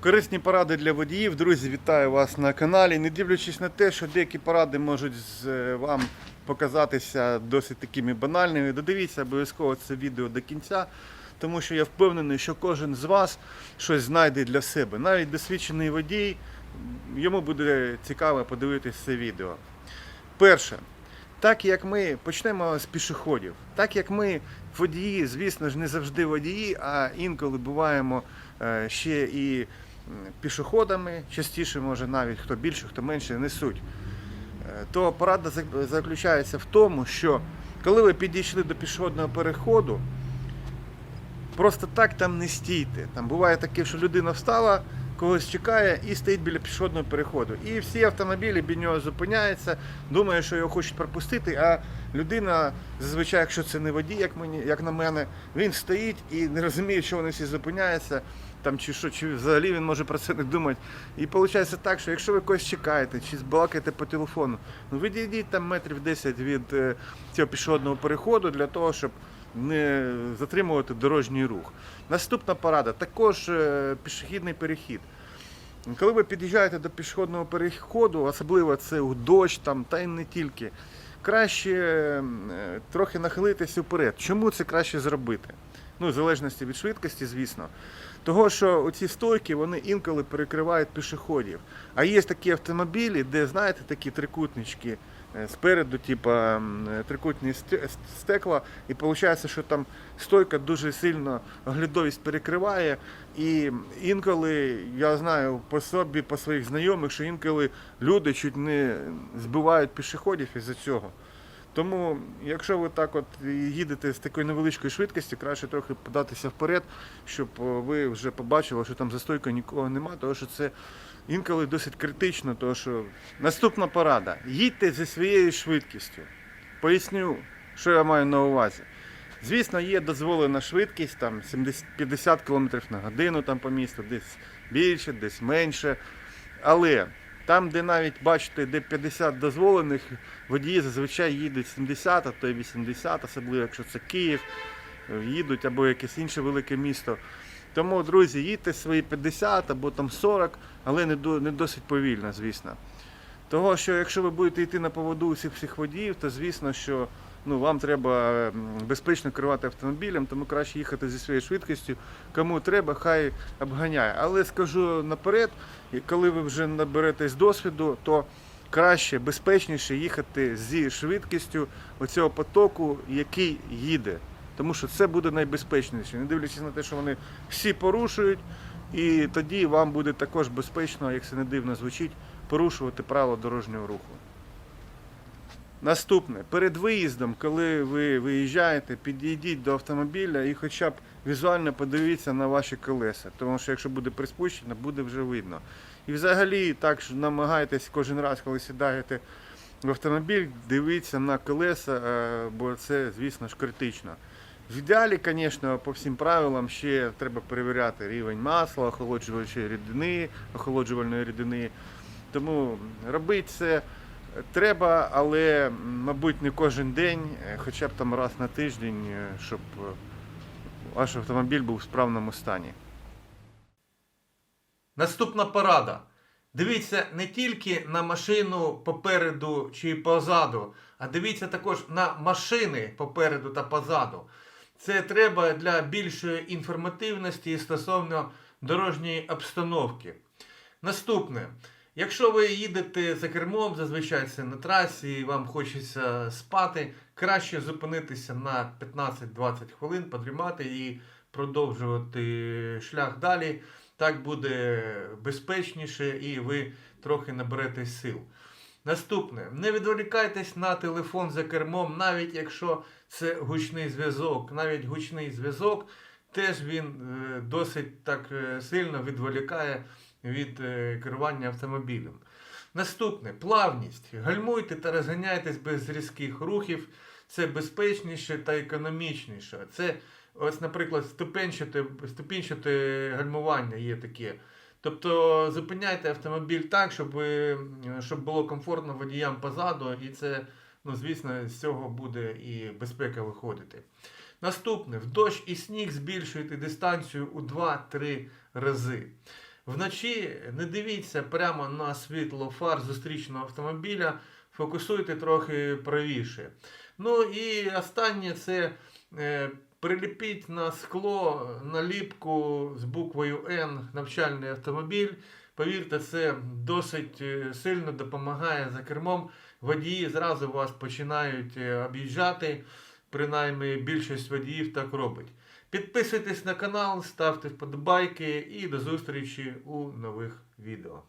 Корисні поради для водіїв. Друзі, вітаю вас на каналі. Не дивлячись на те, що деякі поради можуть е, вам показатися досить такими банальними, додивіться обов'язково це відео до кінця, тому що я впевнений, що кожен з вас щось знайде для себе. Навіть досвідчений водій, йому буде цікаво подивитись це відео. Перше, так як ми почнемо з пішоходів, так як ми водії, звісно ж, не завжди водії, а інколи буваємо е, ще і пішоходами, частіше, може навіть хто більше, хто менше, несуть. Е, То порада заключається в тому, що коли ви підійшли до пішохідного переходу, просто так там не стійте. Там буває таке, що людина встала, когось чекає і стоїть біля пішохідного переходу. І всі автомобілі біля нього зупиняються, думає, що його хочуть пропустити, а людина, зазвичай, якщо це не водій, як мені, як на мене, він стоїть і не розуміє, що вони всі зупиняються. Там чи що, чи взагалі він може про це не думати. І виходить так, що якщо ви когось чекаєте чи балакаєте по телефону, ну відійдіть там метрів 10 від е, цього пішохідного переходу для того, щоб не затримувати дорожній рух. Наступна порада також е, пішохідний перехід. Коли ви під'їжджаєте до пішохідного переходу, особливо це у дощ там, та й не тільки, краще е, трохи нахилитися вперед. Чому це краще зробити? Ну, в залежності від швидкості, звісно. Того, що оці стойки вони інколи перекривають пішоходів. А є такі автомобілі, де, знаєте, такі трикутнички спереду, типа е, трикутні стекла, і виходить, що там стойка дуже сильно оглядовість перекриває. І інколи я знаю по собі, по своїх знайомих, що інколи люди чуть не збивають пішоходів із-за цього. Тому, якщо ви так от їдете з такою невеличкою швидкістю, краще трохи податися вперед, щоб ви вже побачили, що там за стойкою нікого немає, тому що це інколи досить критично. Тому що наступна порада: їдьте зі своєю швидкістю. Поясню, що я маю на увазі. Звісно, є дозволена швидкість там 70 50 км на годину там по місту, десь більше, десь менше. Але там, де навіть бачите, де 50 дозволених, водії зазвичай їдуть 70, а то й 80, особливо якщо це Київ, е, їдуть або якесь інше велике місто. Тому, друзі, їдьте свої 50 або там 40, але не, до, не досить повільно, звісно. Того, що якщо ви будете йти на поводу усіх всіх водіїв, то звісно, що ну, вам треба безпечно керувати автомобілем, тому краще їхати зі своєю швидкістю. Кому треба, хай обганяє. Але скажу наперед, коли ви вже наберетесь досвіду, то краще, безпечніше їхати зі швидкістю оцього потоку, який їде. Тому що це буде найбезпечніше, не дивлячись на те, що вони всі порушують, і тоді вам буде також безпечно, як це не дивно звучить, порушувати правила дорожнього руху. Наступне, перед виїздом, коли ви виїжджаєте, підійдіть до автомобіля і хоча б візуально подивіться на ваші колеса. Тому що якщо буде приспущено, буде вже видно. І взагалі так намагайтесь кожен раз, коли сідаєте в автомобіль, дивіться на колеса, е, бо це, звісно ж, критично. В ідеалі, звісно, по всім правилам ще треба перевіряти рівень масла, охолоджувальної рідини, охолоджувальної рідини. Тому робити це треба, але, мабуть, не кожен день, е, хоча б там раз на тиждень, е, щоб е, ваш автомобіль був в справному стані. Наступна порада. Дивіться не тільки на машину попереду чи позаду, а дивіться також на машини попереду та позаду. Це треба для більшої інформативності стосовно дорожньої обстановки. Наступне. Якщо ви їдете за кермом, зазвичай це на трасі, і вам хочеться спати, краще зупинитися на 15-20 хвилин, подрімати і продовжувати шлях далі. Так буде безпечніше і ви трохи наберете сил. Наступне, не відволікайтесь на телефон за кермом, навіть якщо це гучний зв'язок. Навіть гучний зв'язок теж він е, досить так е, сильно відволікає від е, керування автомобілем. Наступне плавність. Гальмуйте та розганяйтесь без різких рухів. Це безпечніше та економічніше. Це, ось, наприклад, ступенчате, ступінчате гальмування є таке. Тобто зупиняйте автомобіль так, щоб, щоб було комфортно водіям позаду, і це, ну, звісно, з цього буде і безпека виходити. Наступне, в дощ і сніг збільшуйте дистанцію у 2-3 рази. Вночі не дивіться прямо на світло фар зустрічного автомобіля, фокусуйте трохи правіше. Ну і останнє це е, приліпіть на скло наліпку з буквою Н навчальний автомобіль. Повірте, це досить е, сильно допомагає за кермом. Водії зразу вас починають е, об'їжджати. Принаймні більшість водіїв так робить. Підписуйтесь на канал, ставте вподобайки і до зустрічі у нових відео.